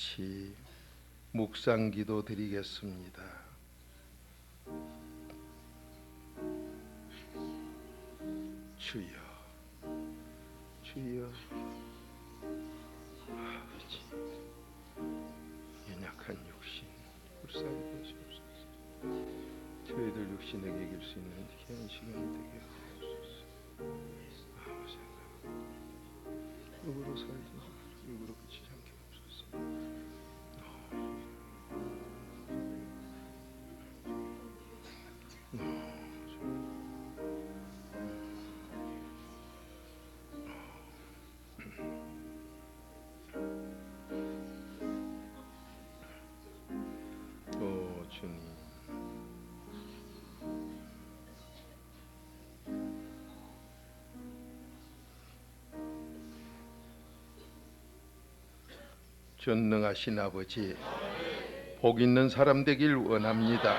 같이 묵상 기도 드리겠습니다. 주여, 주여, 아버지, 연약한 육신 불쌍히 여시옵소서. 저희들 육신에게 이길 수 있는 귀한 시간이 되게 하옵소서. 아버지, 육으로 살지 육으로 그치지 전능하신 아버지, 복 있는 사람 되길 원합니다.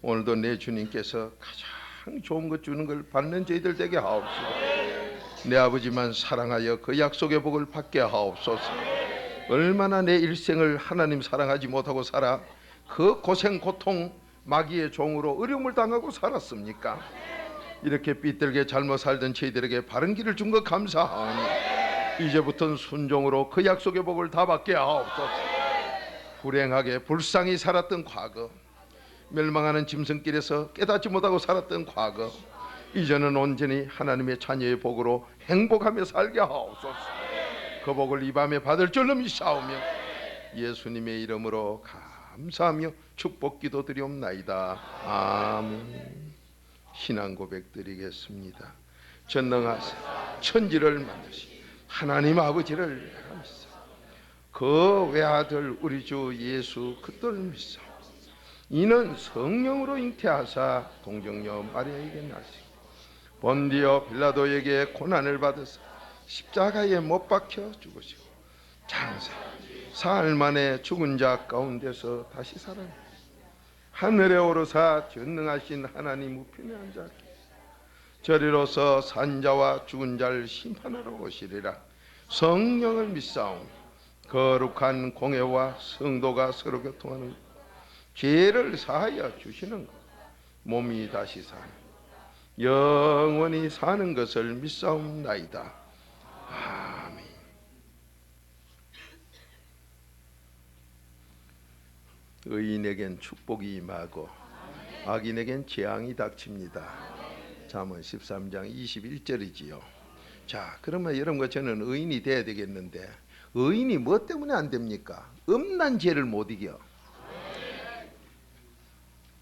오늘도 내 주님께서 가장 좋은 것 주는 걸 받는 저희들 되게 하옵소서. 내 아버지만 사랑하여 그 약속의 복을 받게 하옵소서. 얼마나 내 일생을 하나님 사랑하지 못하고 살아 그 고생 고통 마귀의 종으로 어려움을 당하고 살았습니까? 이렇게 삐뚤게 잘못 살던 저희들에게 바른 길을 준 것 감사하오니 이제부터는 순종으로 그 약속의 복을 다 받게 하옵소서. 불행하게 불쌍히 살았던 과거, 멸망하는 짐승길에서 깨닫지 못하고 살았던 과거, 이제는 온전히 하나님의 자녀의 복으로 행복하며 살게 하옵소서. 그 복을 이 밤에 받을 줄로 믿사오며 예수님의 이름으로 감사하며 축복 기도 드리옵나이다. 아멘. 신앙 고백 드리겠습니다. 전능하사 천지를 만드신 하나님 아버지를 믿사 그 외아들 우리 주 예수 그들을 믿사 이는 성령으로 잉태하사 동정녀 마리아에게 나시고 본디어 빌라도에게 고난을 받으사 십자가에 못 박혀 죽으시고 장사 사흘 만에 죽은 자 가운데서 다시 살아 하늘에 오르사 전능하신 하나님 우편에 앉아 저리로서 산자와 죽은 자를 심판하러 오시리라. 성령을 믿사오 거룩한 공예와 성도가 서로 교통하는 죄를 사하여 주시는 것. 몸이 다시 사는 영원히 사는 것을 믿사옵나이다. 아멘. 의인에겐 축복이 임하고 악인에겐 재앙이 닥칩니다 잠언 13장 21절이지요. 자, 그러면 여러분과 저는 의인이 돼야 되겠는데 의인이 뭐 때문에 안 됩니까? 음란 죄를 못 이겨.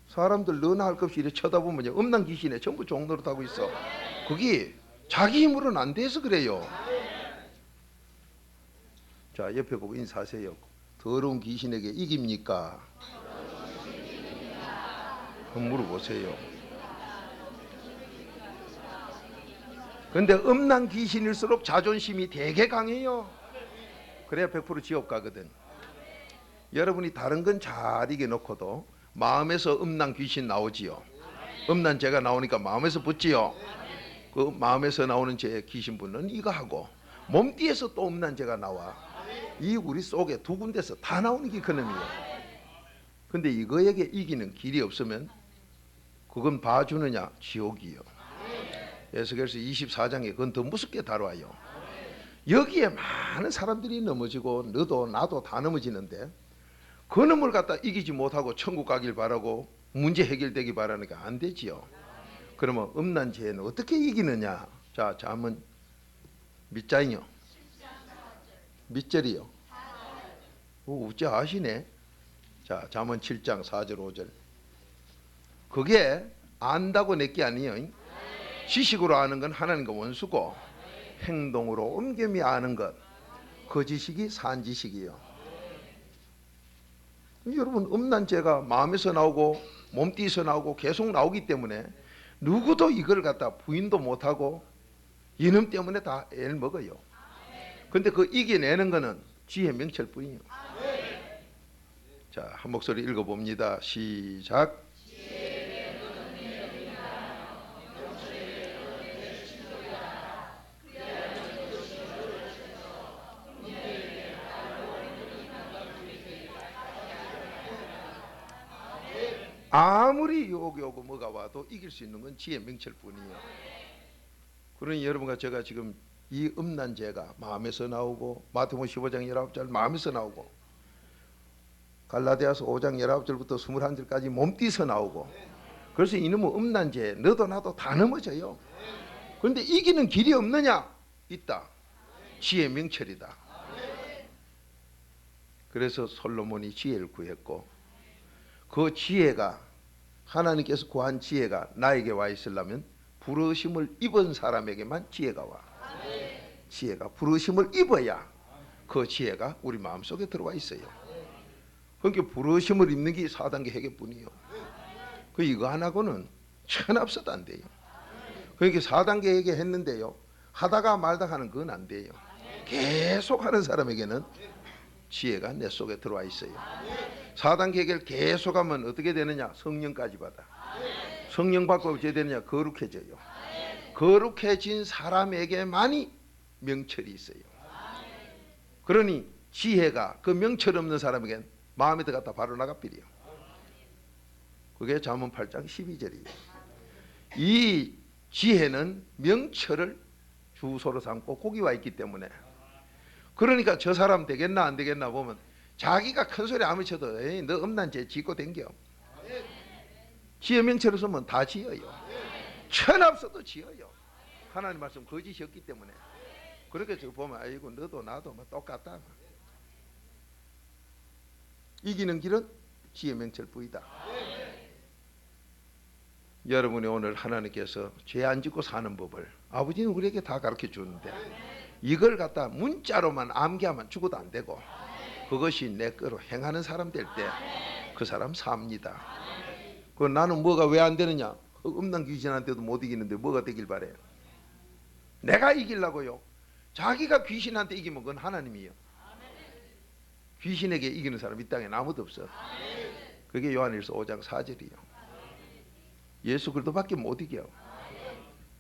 사람들 너나 할 것 없이 이렇게 쳐다보면 음란 귀신에 전부 종노릇 하고 있어. 그게 자기 힘으로는 안 돼서 그래요. 자, 옆에 보고 인사하세요. 더러운 귀신에게 이깁니까? 한번 물어보세요. 근데 음란 귀신일수록 자존심이 되게 강해요. 그래야 100% 지옥 가거든. 여러분이 다른 건 잘 이겨놓고도 마음에서 음란 귀신 나오지요. 음란 죄가 나오니까 마음에서 붙지요. 그 마음에서 나오는 죄 귀신 분은 이거 하고 몸띠에서 또 음란 죄가 나와. 이 우리 속에 두 군데서 다 나오는 게 그놈이에요. 근데 이거에게 이기는 길이 없으면 그건 봐주느냐 지옥이요. 에스겔서 24장에 그건 더 무섭게 다뤄요. 여기에 많은 사람들이 넘어지고 너도 나도 다 넘어지는데 그 놈을 갖다 이기지 못하고 천국 가길 바라고 문제 해결되기 바라니까 안 되지요. 그러면 음란 죄는 어떻게 이기느냐? 자, 자 한번 밑자이요. 밑절이요. 오, 어째 아시네. 자, 잠언 7장 4절 5절. 그게 안다고 내 게 아니에요. 지식으로 아는 건 하나님과 원수고 행동으로 옮김이 아는 것 그 지식이 산 지식이에요. 여러분 음란 죄가 마음에서 나오고 몸띠에서 나오고 계속 나오기 때문에 누구도 이걸 갖다 부인도 못하고 이놈 때문에 다 애를 먹어요. 근데 그 이겨내는 거는 지혜 명철뿐이에요. 자, 한 목소리 읽어봅니다. 시작. 욕이 오고 뭐가 와도 이길 수 있는 건 지혜 명철 뿐이에요. 그러니 여러분과 제가 지금 이 음란 죄가 마음에서 나오고 마태복음 15장 19절 마음에서 나오고 갈라디아서 5장 19절부터 21절까지 몸띠서 나오고 그래서 이놈은 음란 죄 너도 나도 다 넘어져요. 그런데 이기는 길이 없느냐? 있다. 지혜 명철이다. 그래서 솔로몬이 지혜를 구했고 그 지혜가 하나님께서 구한 지혜가 나에게 와 있으려면 부르심을 입은 사람에게만 지혜가 와. 지혜가 부르심을 입어야 그 지혜가 우리 마음속에 들어와 있어요. 그러니까 부르심을 입는 게 4단계 회개뿐이요. 그 이거 하나고는 천합서도 안 돼요. 그러니까 4단계 회개했는데요. 하다가 말다 하는 그건 안 돼요. 계속 하는 사람에게는 지혜가 내 속에 들어와 있어요. 4단계 회개를 계속하면 어떻게 되느냐? 성령까지 받아. 성령 받고 어떻게 되느냐? 거룩해져요. 거룩해진 사람에게만이 명철이 있어요. 그러니 지혜가 그 명철 없는 사람에겐 마음에 들어갔다 바로 나가버려요. 그게 잠언 8장 12절이에요. 이 지혜는 명철을 주소로 삼고 고기와 있기 때문에 그러니까 저 사람 되겠나 안 되겠나 보면 자기가 큰 소리 아무리 쳐도 에이, 너 음란 죄 짓고 댕겨. 지혜 명철을 쓰면 다 지어요. 천합서도 지어요. 하나님 말씀 거짓이었기 때문에. 그렇게 저 보면 아이고 너도 나도 뭐 똑같다. 이기는 길은 지혜 명철 뿌이다. 여러분이 오늘 하나님께서 죄 안 짓고 사는 법을 아버지는 우리에게 다 가르쳐 주는데 이걸 갖다 문자로만 암기하면 죽어도 안 되고 그것이 내 거로 행하는 사람 될 때 그 사람 삽니다. 그 나는 뭐가 왜 안 되느냐? 그 음란 귀신한테도 못 이기는데 뭐가 되길 바래? 내가 이기려고요. 자기가 귀신한테 이기면 그건 하나님이요. 귀신에게 이기는 사람 이 땅에 아무도 없어. 그게 요한일서 5장 4절이요. 예수 그리스도밖에 못 이겨.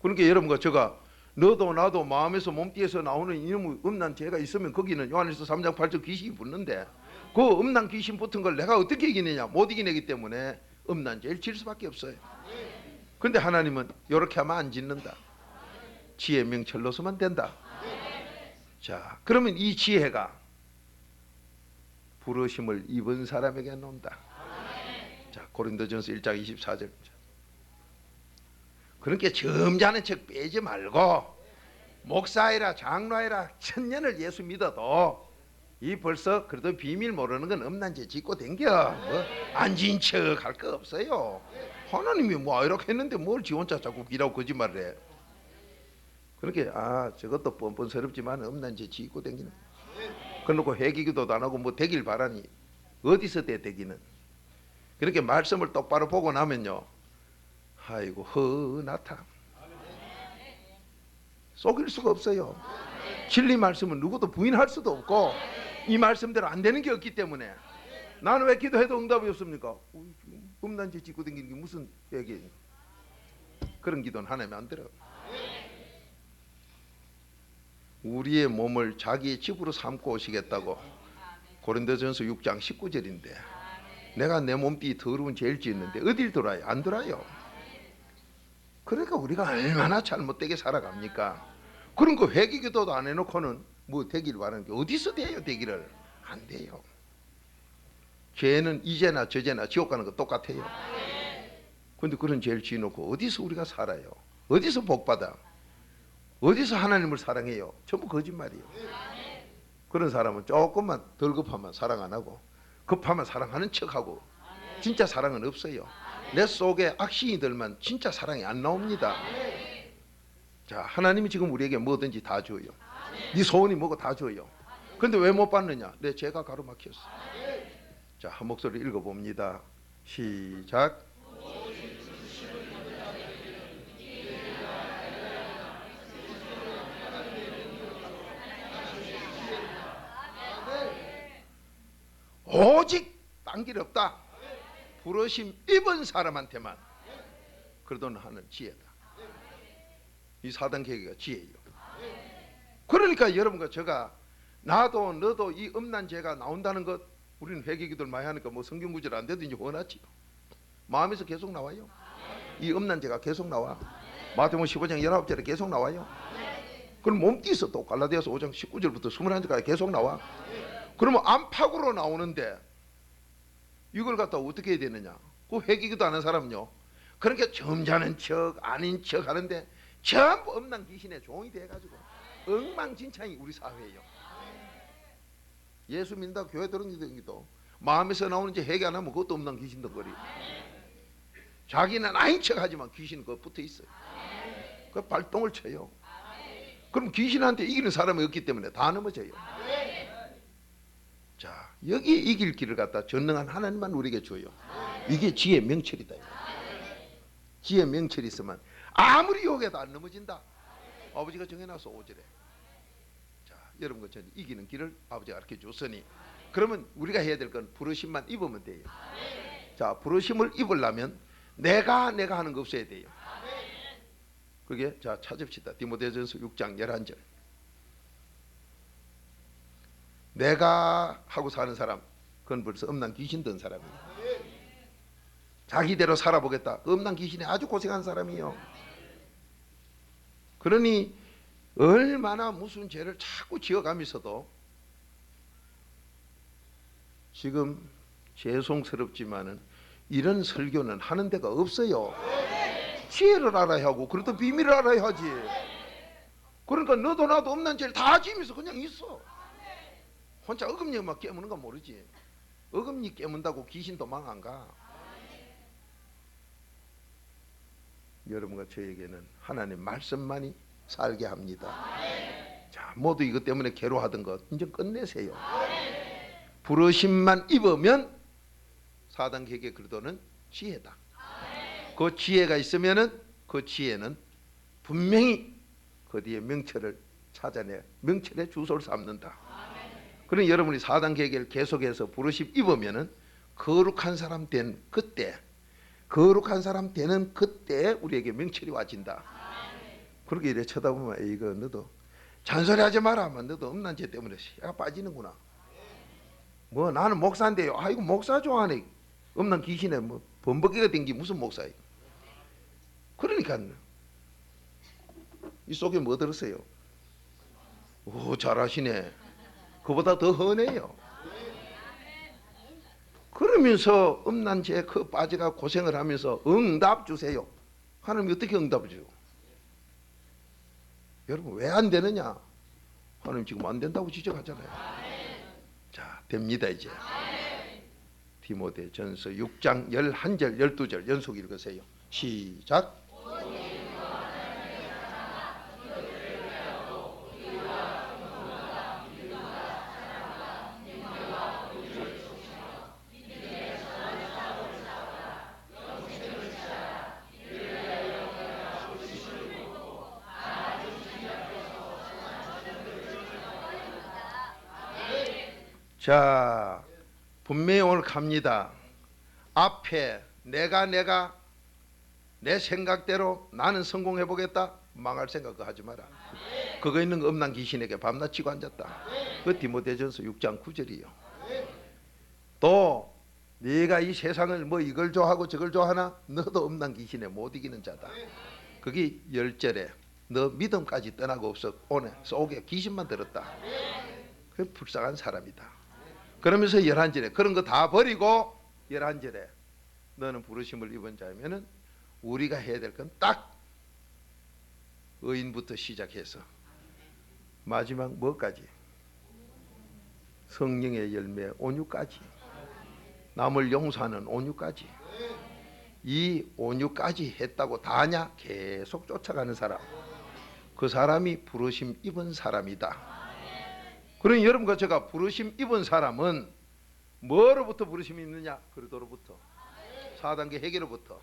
그러니까 여러분과 제가 너도 나도 마음에서 몸띠에서 나오는 이놈의 음란 죄가 있으면 거기는 요한일서 3장 8절 귀신이 붙는데 그 음란 귀신 붙은 걸 내가 어떻게 이기느냐 못 이기내기 때문에 음란 죄를 질 수밖에 없어요. 근데 하나님은 이렇게 하면 안 짓는다. 지혜 명철로서만 된다. 자, 그러면 이 지혜가 부르심을 입은 사람에게 논다. 자, 고린도전서 1장 24절. 그러니까 점잖은 척 빼지 말고 목사이라 장로이라 천년을 예수 믿어도 이 벌써 그래도 비밀 모르는 건 음란죄 짓고 댕겨 뭐 안진 척 할 거 없어요. 하나님이 뭐 이렇게 했는데 뭘 지 혼자 자꾸 기라고 거짓말을 해. 그렇게 아 저것도 뻔뻔스럽지만 음란죄 짓고 댕기는. 그놓고 회기기도도 안 하고 뭐 되길 바라니 어디서 돼 되기는. 그렇게 말씀을 똑바로 보고 나면요. 아이고 허나타 속일 수가 없어요. 진리 말씀은 누구도 부인할 수도 없고 이 말씀대로 안 되는 게 없기 때문에 나는 왜 기도해도 응답이 없습니까? 음란죄 짓고 댕기는 게 무슨 얘기? 그런 기도는 하나님 안 들어. 우리의 몸을 자기의 집으로 삼고 오시겠다고 고린도전서 6장 19절인데 내가 내 몸띠 더러운 죄를 짓는데 어딜 돌아요? 안 돌아요. 그러니까 우리가 얼마나 잘못되게 살아갑니까? 그런 거 회개 기도도 안 해놓고는 뭐 되길 바라는 게 어디서 돼요 되기를 안 돼요. 죄는 이제나 저제나 지옥 가는 거 똑같아요. 근데 그런 죄를 지어놓고 어디서 우리가 살아요? 어디서 복 받아? 어디서 하나님을 사랑해요? 전부 거짓말이에요. 그런 사람은 조금만 덜 급하면 사랑 안 하고 급하면 사랑하는 척하고 진짜 사랑은 없어요. 내 속에 악신이 들면 진짜 사랑이 안 나옵니다. 자, 하나님이 지금 우리에게 뭐든지 다 줘요. 네 소원이 뭐고 다 줘요. 근데 왜 못 받느냐? 내 죄가 가로막혔어. 자, 한 목소리 읽어봅니다. 시작. 오직 딴길 없다. 부르심 입은 사람한테만 그러던 하는 지혜다. 이 사단 계기가 지혜예요. 그러니까 여러분과 제가 나도 너도 이 음란 죄가 나온다는 것 우리는 회개기도를 많이 하니까 뭐 성경 구절 안 되든지 원하지요. 마음에서 계속 나와요. 이 음란 죄가 계속 나와. 마태복음 15장 19절에 계속 나와요. 그럼 몸띠에서 또 갈라디아서 5장 19절부터 21절까지 계속 나와. 그러면 안팎으로 나오는데 이걸 갖다 어떻게 해야 되느냐? 그 회개기도 하는 사람요. 그러니까 점잖은 척 아닌 척 하는데 전부 음란 귀신의 종이 돼가지고 엉망진창이 우리 사회예요. 예수 믿는다 교회 들은기도 마음에서 나오는지 회개 안 하면 그것도 음란 귀신 덩거리. 자기는 아닌 척 하지만 귀신은 그 붙어 있어요. 그 발동을 쳐요. 그럼 귀신한테 이기는 사람이 없기 때문에 다 넘어져요. 자 여기 이길 길을 갖다 전능한 하나님만 우리에게 줘요. 이게 지혜 명철이다. 지혜 명철이 있으면 아무리 욕해도 안 넘어진다. 아버지가 정해놔서 오절에. 자 여러분과 전 이기는 길을 아버지가 가르쳐 줬으니 그러면 우리가 해야 될 건 부르심만 입으면 돼요. 자 부르심을 입으려면 내가 내가 하는 거 없어야 돼요. 그게 자 찾읍시다. 디모데전서 6장 11절. 내가 하고 사는 사람 그건 벌써 음란 귀신 든 사람이에요. 자기대로 살아보겠다. 그 음란 귀신이 아주 고생한 사람이요. 그러니 얼마나 무슨 죄를 자꾸 지어가면서도 지금 죄송스럽지만은 이런 설교는 하는 데가 없어요. 지혜를 알아야 하고 그래도 비밀을 알아야 하지. 그러니까 너도 나도 없는 죄를 다 지면서 그냥 있어. 혼자 어금니만 깨무는 건 모르지. 어금니 깨문다고 귀신 도망 안 가. 여러분과 저에게는 하나님 말씀만이 살게 합니다. 자, 모두 이것 때문에 괴로워하던 것 이제 끝내세요. 부르심만 입으면 사단계계 그리도는 지혜다. 그 지혜가 있으면은 그 지혜는 분명히 그 뒤에 명철을 찾아내 명철의 주소를 삼는다. 그럼 여러분이 사단 계계를 계속해서 부르심 입으면은 거룩한 사람 된 그때 거룩한 사람 되는 그때 우리에게 명철이 와진다. 그렇게 이래 쳐다보면 이거 너도 잔소리하지 마라 하면 너도 음란 죄 때문에 씨가 빠지는구나. 뭐 나는 목사인데요. 아이고 목사 좋아하네. 음란 귀신에 뭐 범벅이가 된 게 무슨 목사예요. 그러니까 이 속에 뭐 들었어요? 오 잘하시네. 그보다 더 흔해요. 그러면서 음란죄에 그 빠져가 고생을 하면서 응답 주세요. 하나님이 어떻게 응답을 줘요? 여러분 왜 안 되느냐? 하나님 지금 안 된다고 지적하잖아요. 자 됩니다 이제. 디모데 전서 6장 11절 12절 연속 읽으세요. 시작. 자, 갑니다. 앞에 내가 내가 내 생각대로 나는 성공해 보겠다. 망할 생각 그거 하지 마라. 그거 있는 거 음란 귀신에게 밤낮 치고 앉았다. 그 디모데전서 6장 9절이요. 또 네가 이 세상을 뭐 이걸 좋아하고 저걸 좋아하나 너도 음란 귀신에 못 이기는 자다. 그게 열절에 너 믿음까지 떠나고 없어 오늘 속에 귀신만 들었다. 그 불쌍한 사람이다. 그러면서 11절에 그런 거 다 버리고 11절에 너는 부르심을 입은 자면은 우리가 해야 될 건 딱 의인부터 시작해서 마지막 뭐까지? 성령의 열매 온유까지. 남을 용서하는 온유까지. 이 온유까지 했다고 다냐? 계속 쫓아가는 사람. 그 사람이 부르심 입은 사람이다. 그러니 여러분과 제가 부르심 입은 사람은 뭐로부터 부르심이 있느냐? 그리도로부터 4단계 회개로부터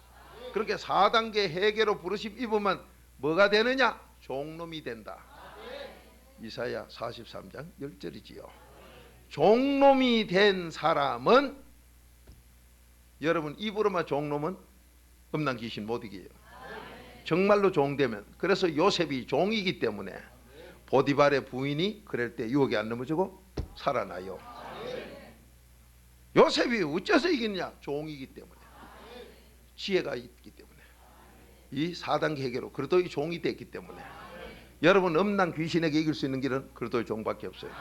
그렇게 4단계 회개로 부르심 입으면 뭐가 되느냐? 종놈이 된다. 이사야 43장 10절이지요. 종놈이 된 사람은 여러분 입으로만 종놈은 음란 귀신 못 이겨요. 정말로 종되면 그래서 요셉이 종이기 때문에 보디발의 부인이 그럴 때 유혹에 안 넘어지고 살아나요. 요셉이 어째서 이기느냐? 종이기 때문에. 지혜가 있기 때문에 이 4단계 해결로 그리스도의 종이 됐기 때문에 여러분 음란 귀신에게 이길 수 있는 길은 그리스도의 종밖에 없어요.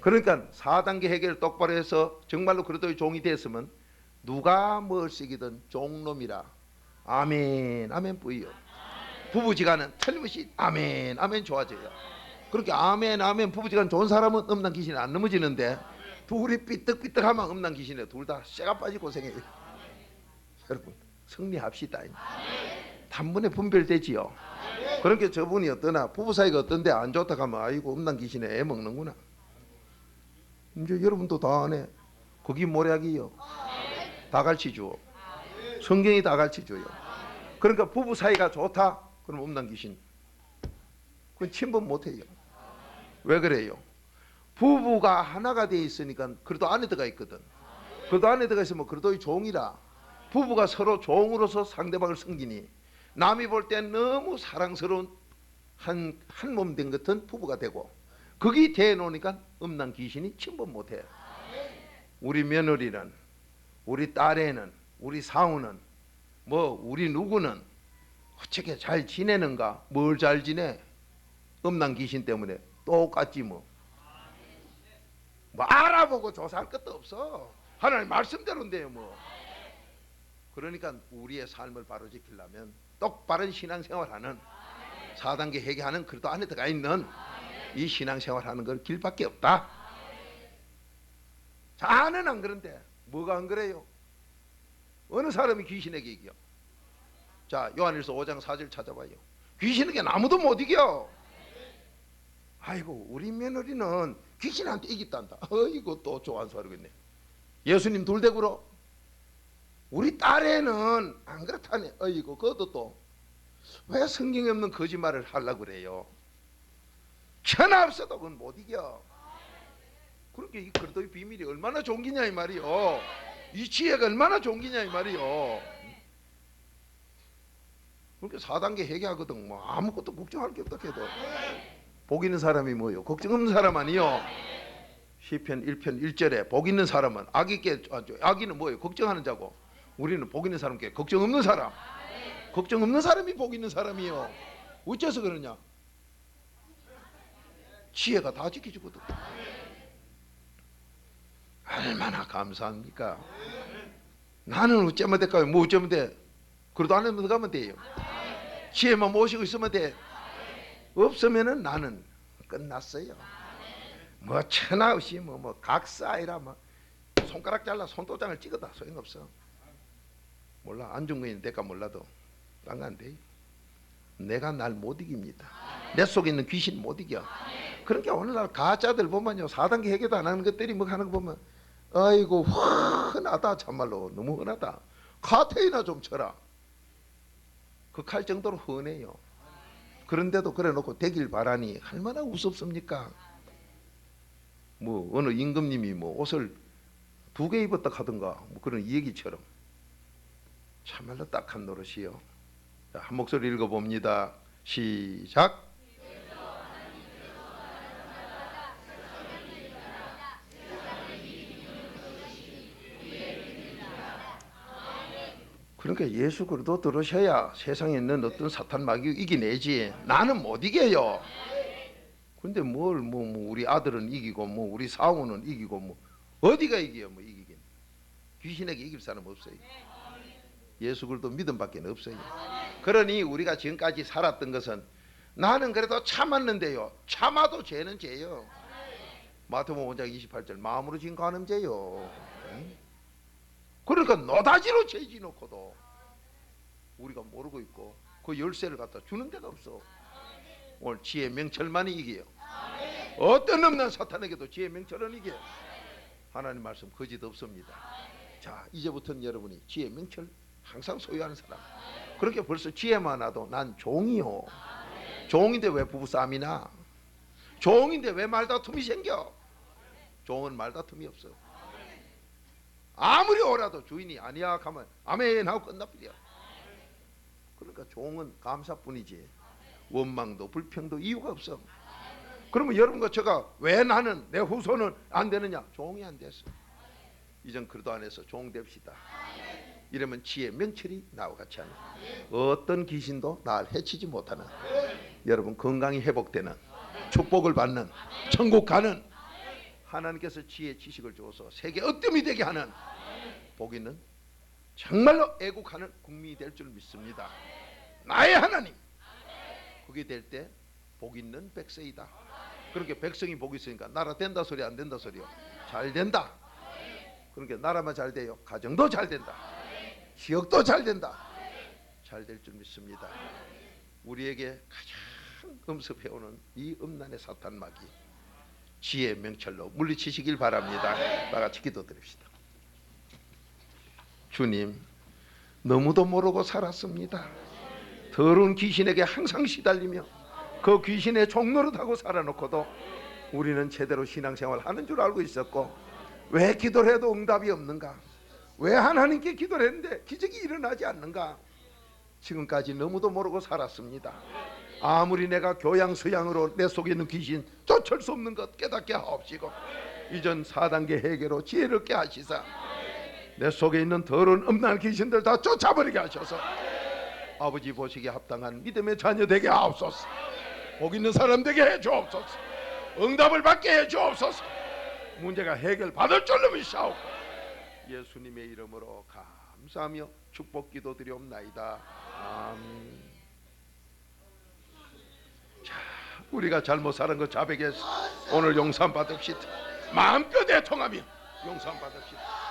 그러니까 4단계 해결을 똑바로 해서 정말로 그리스도의 종이 됐으면 누가 뭘 쓰기든 종놈이라 아멘 아멘 뿌이요. 부부지간은 틀림없이 아멘 아멘 좋아져요. 그렇게 아멘 아멘 부부지간 좋은 사람은 음란 귀신이 안 넘어지는데 둘이 삐떡삐떡하면 음란 귀신에 둘 다 쇠가 빠지 고생해요. 여러분 승리합시다. 단번에 분별되지요. 그렇게 저분이 어떠나 부부 사이가 어떤데 안 좋다 하면 아이고 음란 귀신에 애 먹는구나. 이제 여러분도 다 아네. 거기 모략이요. 다 가르치죠. 성경이 다 가르치줘요. 그러니까 부부 사이가 좋다. 그럼 음란 귀신. 그건 침범 못해요. 왜 그래요? 부부가 하나가 돼 있으니까 그래도 안에 들어가 있거든. 그래도 안에 들어가 있으면 그래도 이 종이라. 부부가 서로 종으로서 상대방을 섬기니 남이 볼 때 너무 사랑스러운 한 한 몸 된 같은 부부가 되고 거기 대놓으니까 음란 귀신이 침범 못해. 우리 며느리는 우리 딸애는 우리 사우는 뭐 우리 누구는 어떻게 잘 지내는가? 뭘 잘 지내? 음란 귀신 때문에 똑같지 뭐. 뭐 알아보고 조사할 것도 없어. 하나님 말씀대로인데요 뭐. 그러니까 우리의 삶을 바로 지키려면 똑바른 신앙생활하는 4단계 회개하는 그래도 안에 들어가 있는 이 신앙생활하는 걸 길밖에 없다. 자는 안 그런데 뭐가 안 그래요? 어느 사람이 귀신에게 이겨? 자 요한일서 5장 4절 찾아봐요. 귀신에게 아무도 못 이겨. 아이고 우리 며느리는 귀신한테 이겼단다. 어이구 또 좋아하는 소리겠네. 예수님 둘대구로 우리 딸애는 안 그렇다네. 어이구 그것도 또 왜 성경에 없는 거짓말을 하려고 그래요? 천하 없어도 그건 못 이겨. 그렇게 이 그리스도의 비밀이 얼마나 좋은 기냐 이 말이요. 이 지혜가 얼마나 좋은 기냐 이 말이요. 그렇게 4단계 회개하거든 뭐 아무것도 걱정할 게 없다 해도 복 있는 사람이 뭐요? 걱정 없는 사람 아니요. 시편 1편 1절에 복 있는 사람은 악이께 아, 저, 악이는 뭐예요? 걱정하는 자고 우리는 복 있는 사람께 걱정 없는 사람. 걱정 없는 사람이 복 있는 사람이요. 어째서 그러냐? 지혜가 다 지켜주거든. 얼마나 감사합니까? 나는 어쩌면 될까요? 뭐 어쩌면 돼? 그래도 안 하면 가면 돼요. 지혜만 모시고 있으면 돼. 없으면은 나는 끝났어요. 뭐 천하 없이 뭐 뭐 각사이라 뭐 손가락 잘라 손도장을 찍어다 소용없어. 몰라 안중근이 될까 몰라도 딴건 돼. 내가 날 못 이깁니다. 내 속에 있는 귀신 못 이겨. 그러니까 오늘날 가짜들 보면요 4단계 해결도 안 하는 것들이 뭐 하는 거 보면 아이고 흔하다 참말로 너무 흔하다. 카테이나 좀 쳐라. 그 칼 정도로 흔해요. 그런데도 그래 놓고 되길 바라니 얼마나 우습습니까? 뭐 어느 임금님이 뭐 옷을 두 개 입었다 하던가 뭐 그런 이 얘기처럼 참말로 딱한 노릇이요. 자, 한 목소리 읽어봅니다. 시작. 그러니까 예수 그리스도 들으셔야 세상에 있는 어떤 사탄 마귀 이기내지. 나는 못 이겨요. 근데 뭘뭐 우리 아들은 이기고 뭐 우리 사우는 이기고 뭐 어디가 이겨요 뭐 이기긴. 귀신에게 이길 사람 없어요. 예수 그리스도 믿음밖에 없어요. 그러니 우리가 지금까지 살았던 것은 나는 그래도 참았는데요. 참아도 죄는 죄요. 마태복음 5장 28절 마음으로 지은 간음죄요. 응? 그러니까 노다지로 죄지 놓고도 우리가 모르고 있고 그 열쇠를 갖다 주는 데가 없어. 오늘 지혜 명철만이 이겨요. 어떤 없는 사탄에게도 지혜 명철은 이겨요. 하나님 말씀 거짓 없습니다. 자 이제부터는 여러분이 지혜 명철 항상 소유하는 사람. 그렇게 벌써 지혜만 하도 난 종이요. 종인데 왜 부부싸움이나? 종인데 왜 말다툼이 생겨? 종은 말다툼이 없어. 아 오라도 주인이 아니야 하면 아멘 하고 끝나버려. 그러니까 종은 감사뿐이지 원망도 불평도 이유가 없어. 그러면 여러분과 제가 왜 나는 내 후손은 안 되느냐? 종이 안 됐어. 이전 그리도 안에서 종 됩시다. 이러면 지혜 명철이 나와 같이 하는 어떤 귀신도 날 해치지 못하는 여러분 건강이 회복되는 축복을 받는 천국 가는 하나님께서 지혜 지식을 주어서 세계 어뜸이 되게 하는 복 있는 정말로 애국하는 국민이 될 줄 믿습니다. 나의 하나님 그게 될 때 복 있는 백성이다. 그렇게 백성이 복 있으니까 나라 된다 소리 안 된다 소리요. 잘 된다. 그러니까 나라만 잘 돼요. 가정도 잘 된다. 지역도 잘 된다. 잘 될 줄 믿습니다. 우리에게 가장 음습해오는 이 음란의 사탄 마귀 지혜 명철로 물리치시길 바랍니다. 다 같이 기도드립시다. 주님, 너무도 모르고 살았습니다. 더러운 귀신에게 항상 시달리며 그 귀신의 종노릇하고 살아놓고도 우리는 제대로 신앙생활 하는 줄 알고 있었고 왜 기도를 해도 응답이 없는가? 왜 하나님께 기도를 했는데 기적이 일어나지 않는가? 지금까지 너무도 모르고 살았습니다. 아무리 내가 교양 수양으로 내 속에 있는 귀신 쫓을 수 없는 것 깨닫게 하옵시고 이전 4단계 해계로 지혜를 게 하시사 내 속에 있는 더러운 음란 귀신들 다 쫓아버리게 하셔서. 아버지 보시기에 합당한 믿음의 자녀 되게 하옵소서. 복 있는 사람 되게 해 주옵소서. 응답을 받게 해 주옵소서. 문제가 해결받을 줄로 믿사옵고 예수님의 이름으로 감사하며 축복 기도 드리옵나이다. 아멘. 자 우리가 잘못 살은 것 자백해서 오늘 용산 받읍시다. 마음껏 애통하며 용산 받읍시다